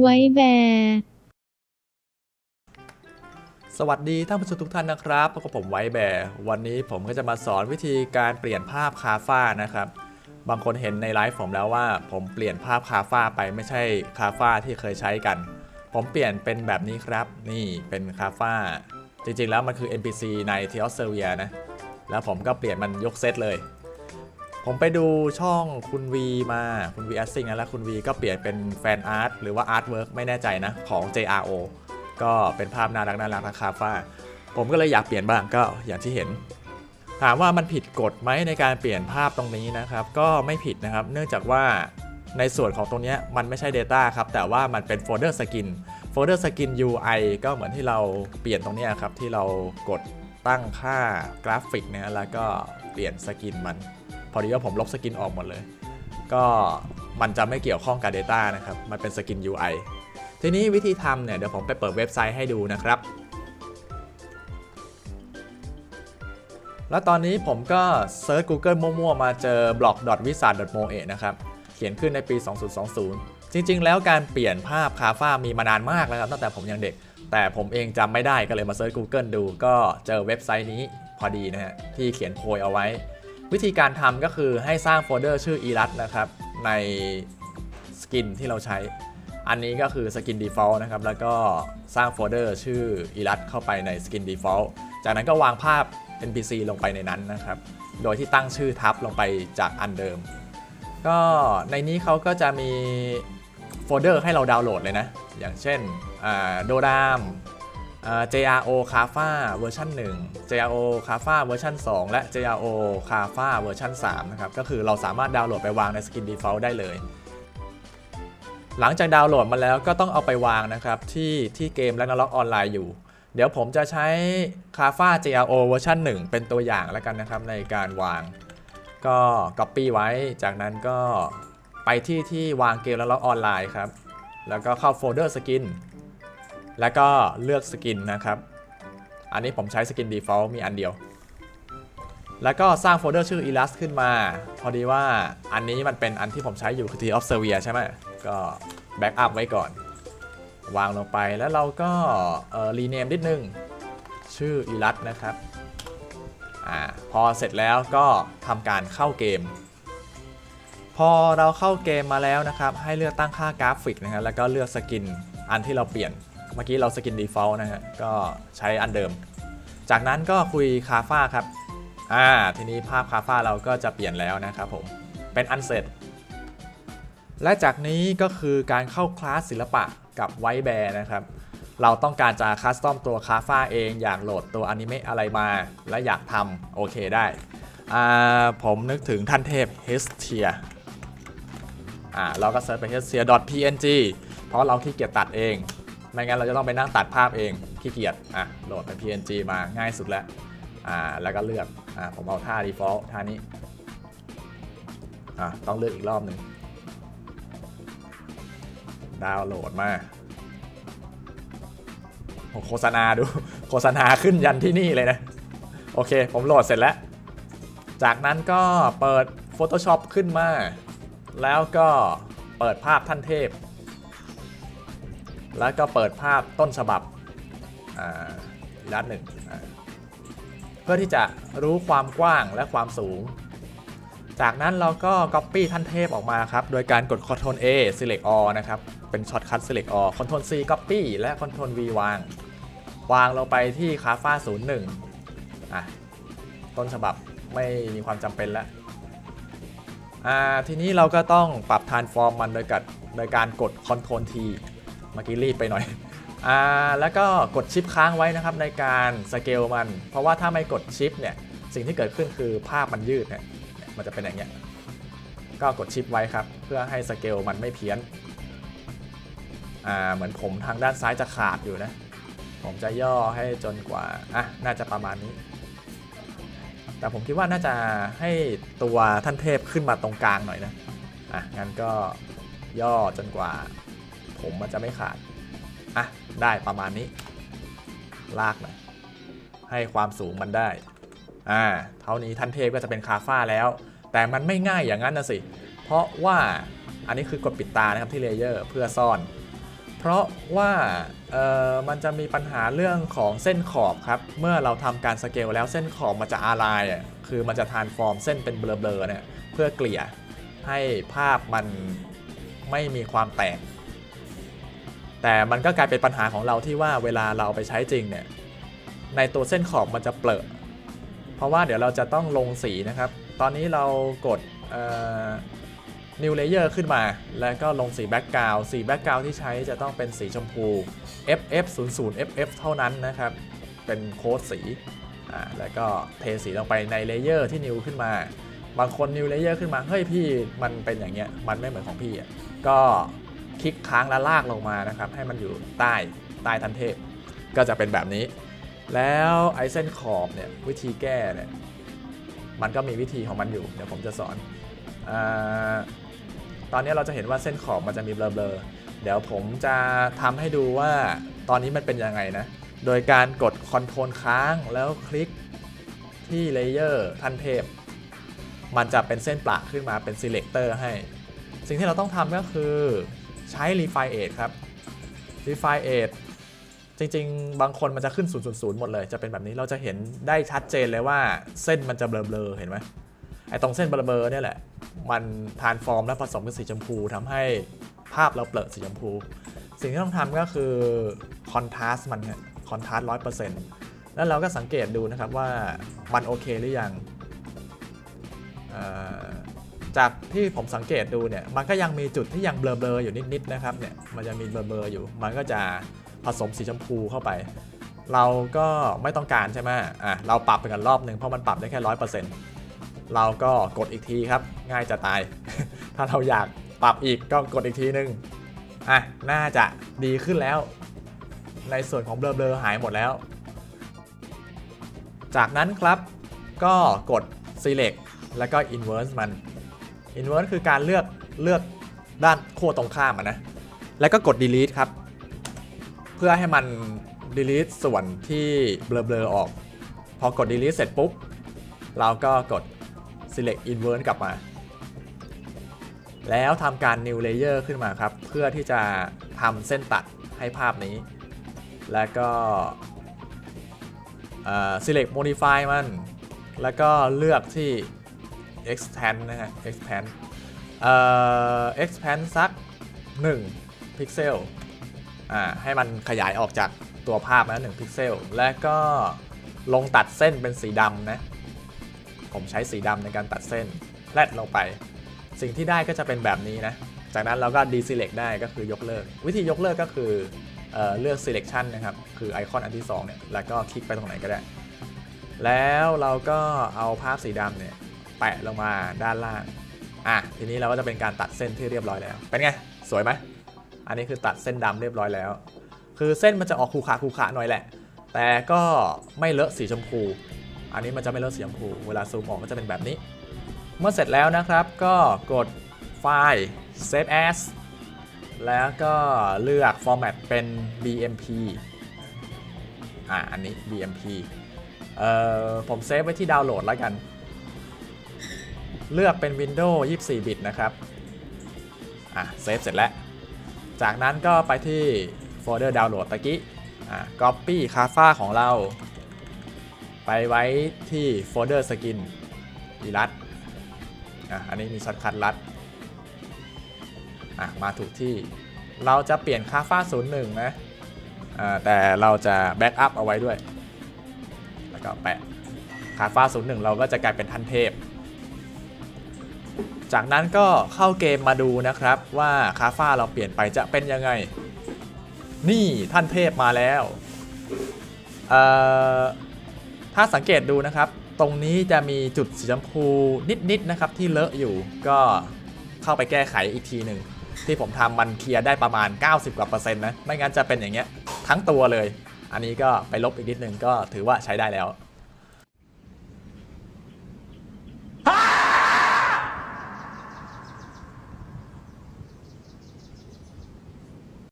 ไว้แบสวัสดีท่านผู้ชมทุกท่านนะครับพบกับผมไว้แบร์วันนี้ผมก็จะมาสอนวิธีการเปลี่ยนภาพคาฟ้านะครับ บางคนเห็นในไลฟ์ผมแล้วว่า ผมเปลี่ยนภาพคาฟ้าไปไม่ใช่คาฟ้าที่เคยใช้กัน ผมเปลี่ยนเป็นแบบนี้ครับ นี่เป็นคาฟ้า จริงๆแล้วมันคือ NPC ใน t ท o s เซเวียนะ แล้วผมก็เปลี่ยนมันยกเซตเลย ผมไปดูช่องคุณวีมาคุณวีแอสซิงแล้วคุณวีก็เปลี่ยนเป็นแฟนอาร์ตหรือว่าอาร์ตเวิร์กไม่แน่ใจนะ ของ JRO ก็เป็นภาพน่ารักน่ารักนะคาฟ้าผมก็เลยอยากเปลี่ยนบ้างก็อย่างที่เห็น ถามว่ามันผิดกฎไหมในการเปลี่ยนภาพตรงนี้นะครับ ก็ไม่ผิดนะครับ เนื่องจากว่าในส่วนของตรงนี้มันไม่ใช่ Data ครับ แต่ว่ามันเป็นโฟลเดอร์สกินโฟลเดอร์สกิน UI ก็เหมือนที่เราเปลี่ยนตรงนี้ครับ ที่เรากดตั้งค่ากราฟิกนะแล้วก็เปลี่ยนสกินมัน พอดีว่าผมลบสกินออกหมดเลย ก็มันจะไม่เกี่ยวข้องกับ Data นะครับ มันเป็นสกิน UI ทีนี้วิธีทำเนี่ยเดี๋ยวผมไปเปิดเว็บไซต์ให้ดูนะครับ แล้วตอนนี้ผมก็เซิร์ช Google มั่วๆ มาเจอ blog.wizard.moe นะครับ เขียนขึ้นในปี 2020 จริงๆ แล้วการเปลี่ยนภาพคาฟ้ามีมานานมากแล้วครับ ตั้งแต่ผมยังเด็ก แต่ผมเองจำไม่ได้ก็เลยมาเซิร์ช Google ดู ก็เจอเว็บไซต์นี้พอดีนะฮะที่เขียนโพยเอาไว้ วิธีการทำก็คือให้สร้างโฟลเดอร์ชื่อ erat นะครับ ในสกินที่เราใช้ อันนี้ก็คือสกิน default นะครับ แล้วก็สร้างโฟลเดอร์ชื่อ erat เข้าไปในสกิน default จากนั้นก็วางภาพ NPC ลงไปในนั้นนะครับ โดยที่ตั้งชื่อทับลงไปจากอันเดิม ก็ในนี้เขาก็จะมีโฟลเดอร์ให้เราดาวน์โหลดเลยนะ อย่างเช่นโดดาม JRO c a f a เวอร์ชัน1 JRO c a f a เวอร์ชัน2 และ JRO c a f a เวอร์ชัน3นะครับก็คือเราสามารถดาวน์โหลดไปวางในสกิน Default ได้เลย หลังจากดาวน์โหลดมาแล้วก็ต้องเอาไปวางนะครับที่ที่เกมและนล็อกออนไลน์อยู่ เดี๋ยวผมจะใช้ c a f a JRO เวอร์ชัน1 เป็นตัวอย่างแล้วกันนะครับในการวาง ก็ Copy ไว้ จากนั้นก็ไปที่ที่วางเกมและล็อกออนไลน์ครับแล้วก็เข้าโฟลเดอร์สกิน แล้วก็เลือกสกินนะครับ อันนี้ผมใช้สกิน Default มีอันเดียว แล้วก็สร้างโฟลเดอร์ชื่อ Elas ขึ้นมา พอดีว่าอันนี้มันเป็นอันที่ผมใช้อยู่คือ T of s e r v i a ใช่ไหมก็แบ็กอัพไว้ก่อน วางลงไปแล้วเราก็รีเนมนิดนึง ชื่อ Elas นะครับอ่าพอเสร็จแล้วก็ทำการเข้าเกม พอเราเข้าเกมมาแล้วนะครับ ให้เลือกตั้งค่ากราฟิกนะฮะแล้วก็เลือกสกินอันที่เราเปลี่ยน เมื่อกี้เราสกิน default นะฮะ ก็ใช้อันเดิม จากนั้นก็คุยคาฟ้าครับ อ่า ทีนี้ภาพคาฟ้าเราก็จะเปลี่ยนแล้วนะครับผม เป็นอันเสร็จ และจากนี้ก็คือการเข้าคลาสศิลปะกับไวแบร์นะครับ เราต้องการจะคัสตอมตัวคาฟ้าเอง อยากโหลดตัวอนิเมะอะไรมา และอยากทำโอเคได้ อ่า ผมนึกถึงท่านเทพเฮสเทีย อ่า เราก็เซิร์ชไป h e s t i a png เพราะเราขี้เกียจตัดเอง ไม่งั้นเราจะต้องไปนั่งตัดภาพเองขี้เกียจอะโหลดเป็น png มาง่ายสุดแล้วอ่าแล้วก็เลือกอ่าผมเอาท่า default ท่านี้อะต้องเลือกอีกรอบหนึ่งดาวน์โหลดมาโอ้โฆษณาดูโฆษณาขึ้นยันที่นี่เลยนะ โอเค ผมโหลดเสร็จแล้ว จากนั้นก็เปิด Photoshop ขึ้นมา แล้วก็เปิดภาพท่านเทพ แล้วก็เปิดภาพต้นฉบับด้านหนึ่งเพื่อที่จะรู้ความกว้างและความสูง จากนั้นเราก็ Copy ท่านเทพออกมาครับ โดยการกด Ctrl A Select All นะครับ เป็น Shortcut Select All Ctrl C Copy และ Ctrl V วาง วางลงไปที่คาฟ้า01อะต้นฉบับไม่มีความจำเป็นแล้วทีนี้เราก็ต้องปรับ transform มันโดยกัดโดยการกด Ctrl T เมื่อกี้รีบไปหน่อยอ่าแล้วก็กดชิปค้างไว้นะครับในการสเกลมัน เพราะว่าถ้าไม่กดชิปเนี่ยสิ่งที่เกิดขึ้นคือภาพมันยืดเนี่ยมันจะเป็นอย่างเงี้ยก็กดชิปไว้ครับ เพื่อให้สเกลมันไม่เพี้ยนอ่าเหมือนผมทางด้านซ้ายจะขาดอยู่นะ ผมจะย่อให้จนกว่าอะน่าจะประมาณนี้ แต่ผมคิดว่าน่าจะให้ตัวท่านเทพขึ้นมาตรงกลางหน่อยนะอะงั้นก็ย่อจนกว่า ผมมันจะไม่ขาด อะ ได้ประมาณนี้ ลากหน่อยให้ความสูงมันได้ อ่า เท่านี้ท่านเทพก็จะเป็นคาฟ้าแล้ว แต่มันไม่ง่ายอย่างนั้นนะสิ เพราะว่าอันนี้คือกดปิดตานะครับที่เลเยอร์เพื่อซ่อน เพราะว่าเอ่อมันจะมีปัญหาเรื่องของเส้นขอบครับ เมื่อเราทำการสเกลแล้วเส้นขอบมันจะอาลายอะคือมันจะทานฟอร์มเส้นเป็นเบลอๆเนี่ยเพื่อเกลี่ยให้ภาพมันไม่มีความแตก แต่มันก็กลายเป็นปัญหาของเราที่ว่าเวลาเราไปใช้จริงเนี่ยในตัวเส้นขอบมันจะเปลอะเพราะว่าเดี๋ยวเราจะต้องลงสีนะครับ ตอนนี้เรากดเอ่อ New Layer ขึ้นมา แล้วก็ลงสีแบ็กกราวสีแบ็กกราวที่ใช้จะต้องเป็นสีชมพู FF 0 0 FF เท่านั้นนะครับ เป็นโค้ดสีอ่าแล้วก็เทสีลงไปในเลเยอร์ที่ New ขึ้นมา บางคน New Layer ขึ้นมา เฮ้ยพี่มันเป็นอย่างเงี้ย มันไม่เหมือนของพี่อะก็ ลิกค้างแล้วลากลงมานะครับ ให้มันอยู่ใต้ใต้ทันเทพ ก็จะเป็นแบบนี้ แล้วไอเส้นขอบเนี่ยวิธีแก้เนี่ยมันก็มีวิธีของมันอยู่ เดี๋ยวผมจะสอนอตอนนี้เราจะเห็นว่าเส้นขอบมันจะมีเบลอๆเดี๋ยวผมจะทำให้ดูว่าตอนนี้มันเป็นยังไงนะ โดยการกดคอนโทรลค้างแล้วคลิกที่เลเยอร์ทันเทพ มันจะเป็นเส้นประขึ้นมาเป็น selector ให้ สิ่งที่เราต้องทำก็คือ ใช้ refine edge ครับ refine 8จริง ๆ บางคนมันจะขึ้น 000 หมดเลย จะเป็นแบบนี้เราจะเห็นได้ชัดเจนเลยว่าเส้นมันจะเบลอๆเห็นไหมไอ้ตรงเส้นเบลอๆเนี่ยแหละ มันทานฟอร์มและผสมกับสีชมพูทำให้ภาพเราเปลอะสีชมพู สิ่งที่ต้องทำก็คือคอนทราสต์มันคอนทราสต์ร้อยเปอร์เซ็นต์แล้วเราก็สังเกตดูนะครับว่ามันโอเคหรือยัง จากที่ผมสังเกตดูเนี่ยมันก็ยังมีจุดที่ยังเบลอๆอยู่นิดๆนะครับเนี่ยมันจะมีเบลอๆอยู่ มันก็จะผสมสีชมพูเข้าไป เราก็ไม่ต้องการใช่ไหมอะเราปรับไปกันรอบหนึ่งเพราะมันปรับได้แค่ร้อยเปอร์เซ็นต์เราก็กดอีกทีครับ ง่ายจะตาย ถ้าเราอยากปรับอีกก็กดอีกทีนึงอะน่าจะดีขึ้นแล้ว ในส่วนของเบลอๆหายหมดแล้ว จากนั้นครับก็กด select แล้วก็ inverse มัน inverse คือการเลือกเลือกด้านขั้วตรงข้ามะนะ แล้วก็กด delete ครับ เพื่อให้มัน delete ส่วนที่เบลอๆออก พอกด delete เสร็จปุ๊บ เราก็กด select invert กลับมา แล้วทำการ new layer ขึ้นมาครับ เพื่อที่จะทำเส้นตัดให้ภาพนี้ แล้วก็ select modify มัน แล้วก็เลือกที่ expand นะฮะ expand เอ่อ expand สัก 1 พิกเซลอ่าให้มันขยายออกจากตัวภาพนะ1พิกเซล และก็ลงตัดเส้นเป็นสีดำนะ ผมใช้สีดำในการตัดเส้นแลดลงไป สิ่งที่ได้ก็จะเป็นแบบนี้นะ จากนั้นเราก็ deselect ได้ก็คือยกเลิก วิธียกเลิกก็คือเออเลือก selection นะครับ คือไอคอนอันที่2เนี่ย แล้วก็คลิกไปตรงไหนก็ได้ แล้วเราก็เอาภาพสีดำเนี่ย แปะลงมาด้านล่าง อะทีนี้เราก็จะเป็นการตัดเส้นที่เรียบร้อยแล้ว เป็นไง สวยไหม อันนี้คือตัดเส้นดำเรียบร้อยแล้ว คือเส้นมันจะออกขูขาขูขาหน่อยแหละ แต่ก็ไม่เลอะสีชมพู อันนี้มันจะไม่เลอะสีชมพู เวลาซูมออกก็จะเป็นแบบนี้ เมื่อเสร็จแล้วนะครับก็กดไฟล์ save as แล้วก็เลือก format เป็น BMP อ่าอันนี้ BMP เอ่อผมเซฟไว้ที่ดาวน์โหลดแล้วกัน เลือกเป็น Windows 24 บิตนะครับ อะเซฟเสร็จแล้ว จากนั้นก็ไปที่โฟลเดอร์ดาวน์โหลดตะกี้ อะ copy คาฟ้าของเรา ไปไว้ที่โฟลเดอร์สกินอีรัดอะ อันนี้มีช็อตคัทลัด อะ มาถูกที่ เราจะเปลี่ยนค่าฟ้า01 นะ อ่า แต่เราจะแบ็กอัพเอาไว้ด้วย แล้วก็แปะค่าฟ้า01 เราก็จะกลายเป็นทันเทพ จากนั้นก็เข้าเกมมาดูนะครับว่าคาฟ้าเราเปลี่ยนไปจะเป็นยังไง นี่ท่านเทพมาแล้ว ถ้าสังเกตดูนะครับ ตรงนี้จะมีจุดสีชมพูนิดๆนะครับที่เลอะอยู่ก็เข้าไปแก้ไขอีกทีหนึ่งที่ผมทำมันเคลียร์ได้ประมาณ 90 กว่าเปอร์เซ็นต์นะ ไม่งั้นจะเป็นอย่างเงี้ยทั้งตัวเลย อันนี้ก็ไปลบอีกนิดนึงก็ถือว่าใช้ได้แล้ว